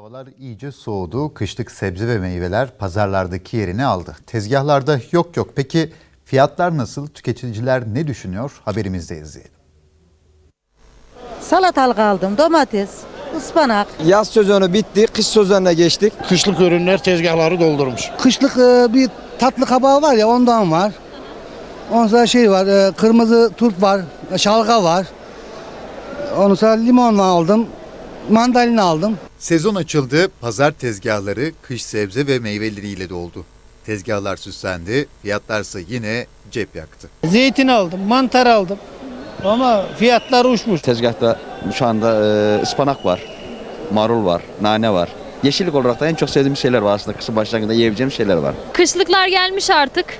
Havalar iyice soğudu. Kışlık sebze ve meyveler pazarlardaki yerini aldı. Tezgahlarda yok yok. Peki fiyatlar nasıl? Tüketiciler ne düşünüyor? Haberimizde izleyelim. Salatalık aldım, domates, ıspanak. Yaz sezonu bitti, kış sezonuna geçtik. Kışlık ürünler tezgahları doldurmuş. Kışlık e, bir tatlı kabağı var ya ondan var. Ondan sonra şey var, e, kırmızı turp var, şalga var. Ondan sonra limon aldım, mandalina aldım. Sezon açıldı. Pazar tezgahları kış sebze ve meyveleriyle doldu. Tezgahlar süslendi. Fiyatlarsa yine cep yaktı. Zeytin aldım, mantar aldım. Ama fiyatlar uçmuş. Tezgahta şu anda e, ıspanak var, marul var, nane var. Yeşillik olarak da en çok sevdiğim şeyler var aslında. Kışın başlangıcında yiyebileceğim şeyler var. Kışlıklar gelmiş artık.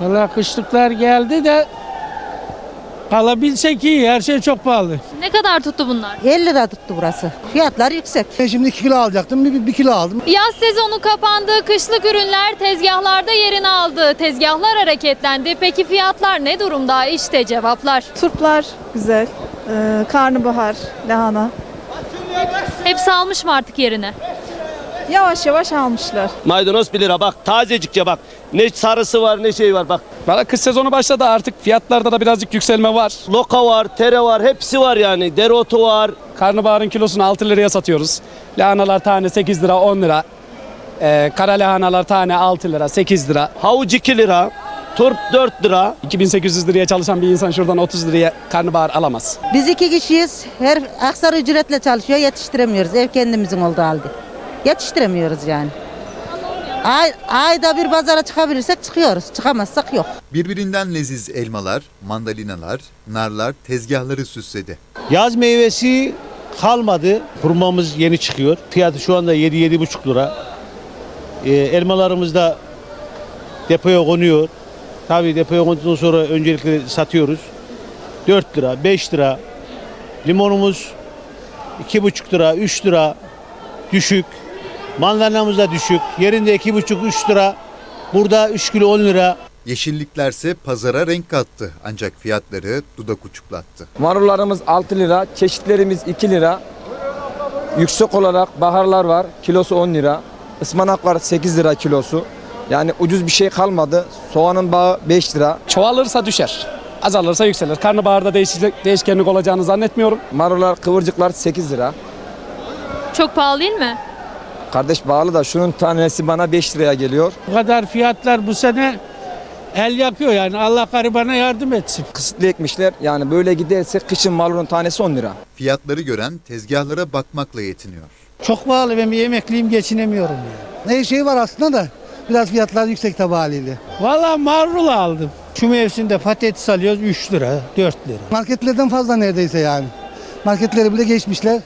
Valla kışlıklar geldi de kalabilsek iyi. Her şey çok pahalı. Ne kadar tuttu bunlar? 50 lira tuttu burası. Fiyatlar yüksek. Ben şimdi 2 kilo alacaktım, bir, bir, bir kilo aldım. Yaz sezonu kapandı, kışlık ürünler tezgahlarda yerini aldı. Tezgahlar hareketlendi. Peki fiyatlar ne durumda? İşte cevaplar. Turplar güzel. Ee, karnabahar, lahana. Hepsi almış mı artık yerine? Yavaş yavaş almışlar. Maydanoz 1 lira bak tazecikçe bak. Ne sarısı var ne şey var bak. Valla kış sezonu başladı artık fiyatlarda da birazcık yükselme var. Loka var, tere var, hepsi var yani. Dereotu var. Karnabaharın kilosunu 6 liraya satıyoruz. Lahanalar tane 8 lira 10 lira. Ee, kara lahanalar tane 6 lira 8 lira. Havuç 2 lira. Turp 4 lira. 2800 liraya çalışan bir insan şuradan 30 liraya karnabahar alamaz. Biz iki kişiyiz. Her aksar ücretle çalışıyor, yetiştiremiyoruz. Ev kendimizin olduğu halde. Yetiştiremiyoruz yani. Ay, ayda bir pazara çıkabilirsek çıkıyoruz. Çıkamazsak yok. Birbirinden leziz elmalar, mandalinalar, narlar tezgahları süsledi. Yaz meyvesi kalmadı. Hurmamız yeni çıkıyor. Fiyatı şu anda 7-7,5 lira. Ee, elmalarımız da depoya konuyor. Tabii depoya konduktan sonra öncelikle satıyoruz. 4 lira, 5 lira. Limonumuz 2,5 lira, 3 lira düşük. Mandalinamız da düşük. Yerinde 2,5-3 lira. Burada 3 kilo 10 lira. Yeşilliklerse pazara renk kattı. Ancak fiyatları dudak uçuklattı. Marullarımız 6 lira, çeşitlerimiz 2 lira. Yüksek olarak baharlar var, kilosu 10 lira. Ispanak var 8 lira kilosu. Yani ucuz bir şey kalmadı. Soğanın bağı 5 lira. Çoğalırsa düşer. Azalırsa yükselir. Karnabaharda değişiklik, değişkenlik olacağını zannetmiyorum. Marullar, kıvırcıklar 8 lira. Çok pahalı değil mi? Kardeş bağlı da şunun tanesi bana 5 liraya geliyor. Bu kadar fiyatlar bu sene el yakıyor yani. Allah garibana yardım etsin. Kısıtlı ekmişler. Yani böyle giderse kışın marulun tanesi 10 lira. Fiyatları gören tezgahlara bakmakla yetiniyor. Çok pahalı. Ben bir emekliyim geçinemiyorum yani. Ne şey var aslında da biraz fiyatlar yüksek tabi haliyle. Valla marul aldım. Şu mevsimde patates alıyoruz 3 lira, 4 lira. Marketlerden fazla neredeyse yani. Marketleri bile geçmişler.